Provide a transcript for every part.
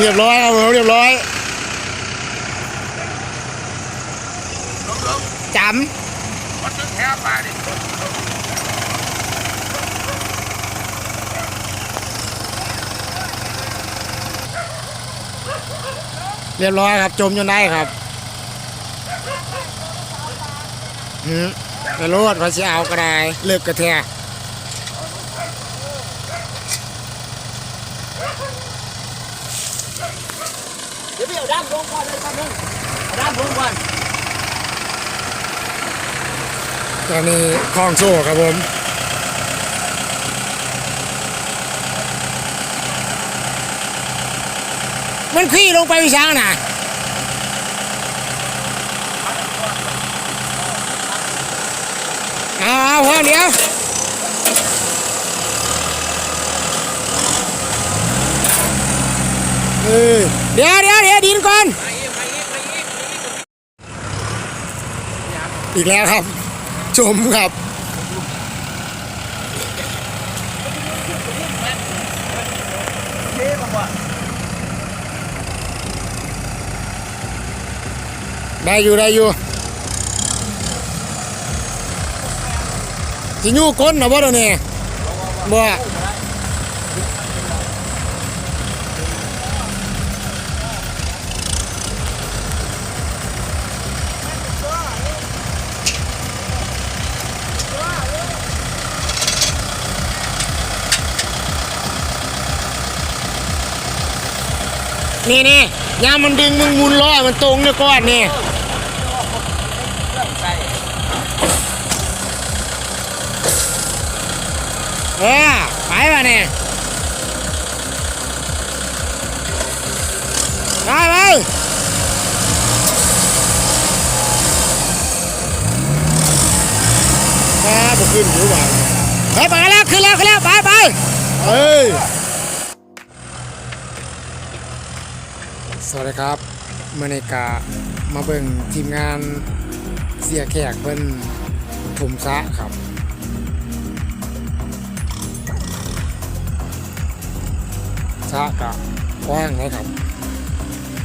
เรียบร้อยครับผมเรียบร้อยจมันแถวมาดิำเรียบร้อยครับ จมจนได้ครับหืมกระโดดเขาจะเอากระไดเลิกกระแทก เดี๋ยวพี่เอาด้ามลงก่อนเลยครับนึงเอาด้ามลงก่อนตอนนี้คลองโซ่ครับผมมันขี้ลงไปวิชางน่ะเอาเอาพอเดี๋ยวเออเดี๋ยว ดินก่อน อีกแล้วครับ ชมครับ ได้อยู่ได้อยู่สิยูก้นนะบ่เดี๋ยวนี้บ่ นี่นี่ยามมันดึงมึงมุนล้อมันตรงเนี่ยก้อนนี่เออไปป่ะเนี่ยไปไปแม่บุขึ้นหรือเปล่าเฮ้ยไปแล้วขึ้นแล้วขึ้นแล้วไปไปเฮ้ย วัสดีครับเมื่อในกามาเบิ่งทีมงานเสียแขกเพิ่นถมซะครับชะกะกว้างนะครับ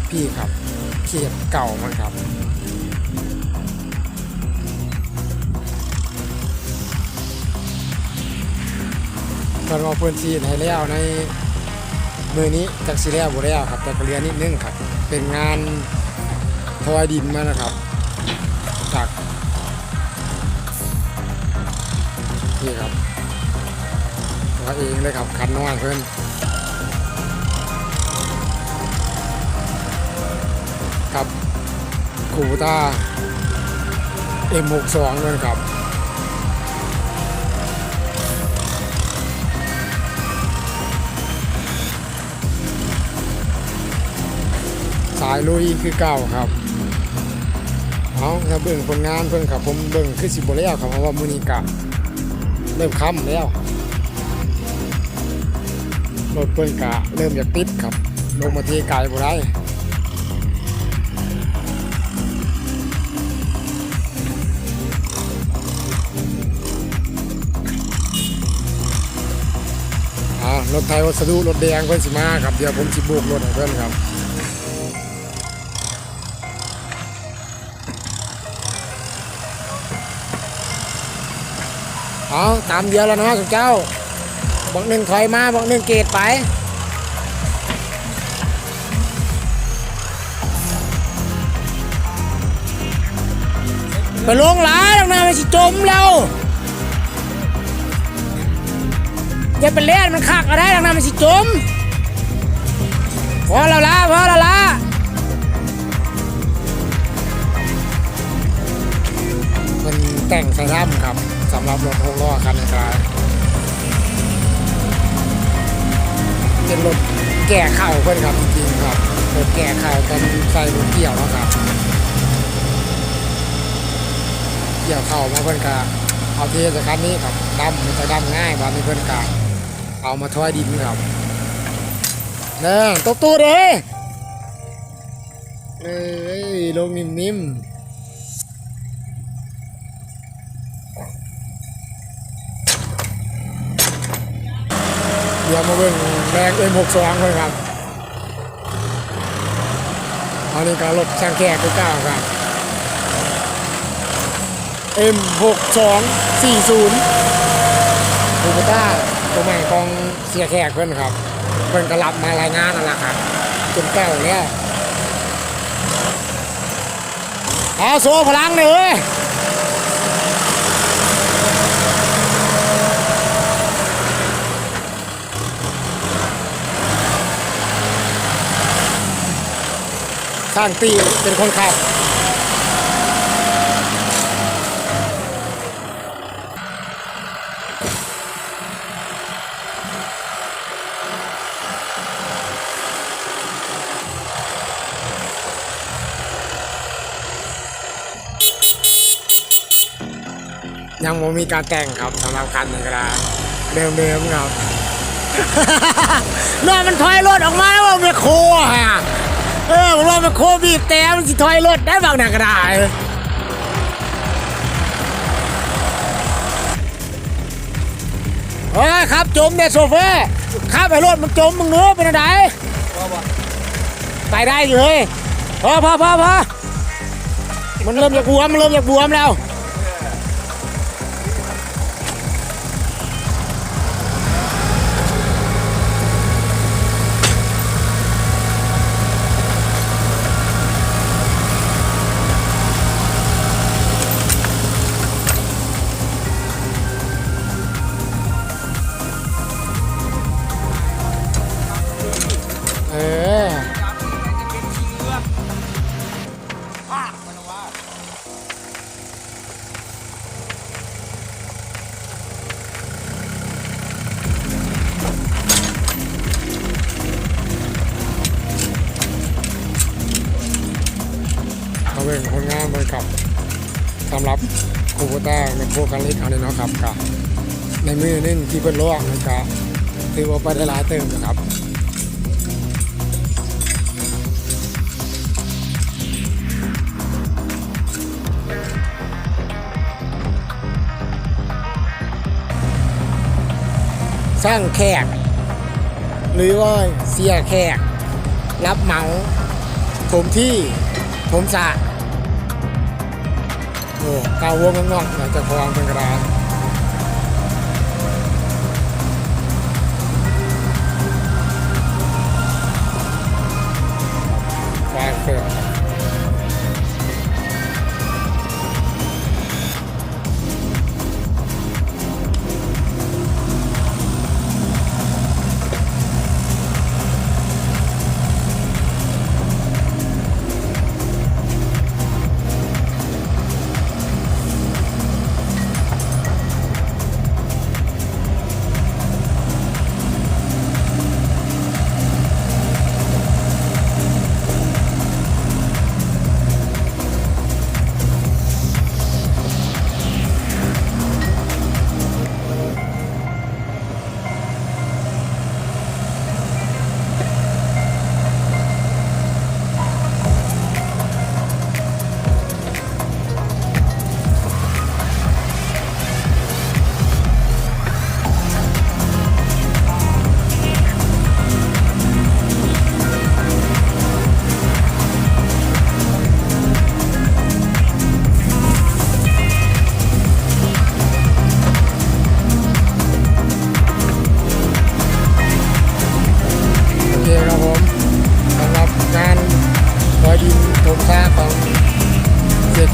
พี่ครับเขียบเก่ามันครับตอนเราเพื่นซีนให้แล้วใน มือนี้จากซีแล้วบ่แล้วครับแต่ก็เรียนนิดนึงครับ เป็นงานทอยดินมานะครับจากนี่ครับตัวเองเลยครับคันน้อยเพื่อนครับคูต้า M62 ด้วยครับายลุยคือเก่าครับเอาถ้าเบิ่งผลงานเพิ่นครับผมเบิ่งคือสิบ่แล้วครับเพราะว่ามือนี้กะเริ่มค่ำแล้วรถเพิ่นกะเริ่มอยากติดครับ ลงมาทีไกลบ่ได้รถไทยวัสดุรถแดงเพื่อนสิมาครับ เดี๋ยวผมสิบุกรถให้เพื่อนครับ เอาตามเดียวแล้วนะสุเจ้าบอกหนึ่งถอยมาบอกหนึ่งเกตไปไปลงหลายแล้วนะมันสิจมแล้วอย่าไปเล่นมันคักอะไรดังนั้นมันสิจมพอแล้วละพอแล้วละมันแต่งใส่ร่ำครับำหรับรถหกล้อคันนี้ครับเป็นรถแก่เข่าเพื่อนครับจริงๆครับรถแก่เข่ากันใส่รถเกี่ยวเนาะครับเกี่ยวเข่ามาเพื่อนกะเอาเทจากคันนี้ครับดำมันจะดำง่ายกว่านี้เพื่อนกะเอามาถ้อยดินครับเน่ตบตัวเลยเอ้ยลงนิ่มๆ ดี๋ยวมาเบิ่งแรงเอ็มหกสองเลยครับอันนี้ก็รถช่างแขกคือเก้าครับ M6240 คูปต้าตัวใหม่ของเสียแขกเพื่อนครับ เพื่อนก็รับมารายงานนั่นแหละครับจนเก้าแล้วเอาโซ่พลังเลย สร้างตีเป็นคนขับ ยังไม่มีการแต่งครับสำหรับคันนี้ก็ได้เดิมๆครับน่ามันถอยรถออกมาแล้วว่าไมโครฮะ เออผมว่าไมโคบีบแต่มันสิถอยรถได้บางหนักก็ได้เฮ้ยครับจมเนี่ยโซเฟอร์ขับไปรถมันจมมึงเนื้อเป็นอะไรไปได้อยู่เฮ้ยพอพอพอพอมันเริ่มจะบวมมันเริ่มจะบวมแล้ว เขาเป็นคนงานบริกับสำหรับคูโบต้าในโคคันเล็กเอาเลยเนาะครับกับในมือนึงที่เพิ่นลวกนะครับถือว่าไปได้หลายเติมนะครับ สร้างแขก หรือว่าเสียแขก รับเหมาผมที่ผมสะโอ้เกาวงงงนอกอยาจะพองเป็นกระดาน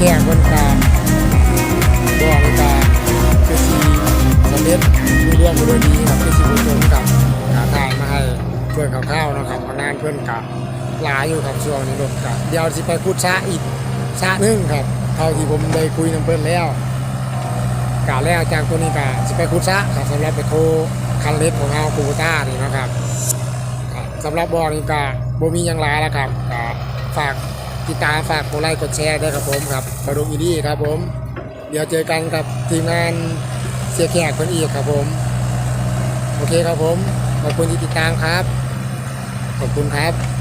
แขกบนกลาบ่อในกลางคือสีสำเร็จมีเรื่องไปด้วยดีครับคือสีผู้ชมกับการถ่ายมาให้เพื่อนเขาเข้านะครับงานเพื่อนกับหลายอยู่ครับช่วงนี้รถกับเดี๋ยวสิไปคุดซะอีกซะหนึงครับเท่าที่ผมได้คุยน้ำเพื่อนแล้วกาแล้วจากตัวนี้กาสิไปคุดซะครับสำหรับไปโคคันเล็กของเราคูต้านี่นะครับสำหรับบอลนี่ก็บ่มียังหลายแล้วครับฝาก ติดตามฝากกดไลค์กดแชร์ด้วยครับผมครับบารุงอีดี้ครับผม เดี๋ยวเจอกันกับทีมงานเสียแขกคนอีกครับผม โอเคครับผม ขอบคุณที่ติดตามครับ ขอบคุณครับ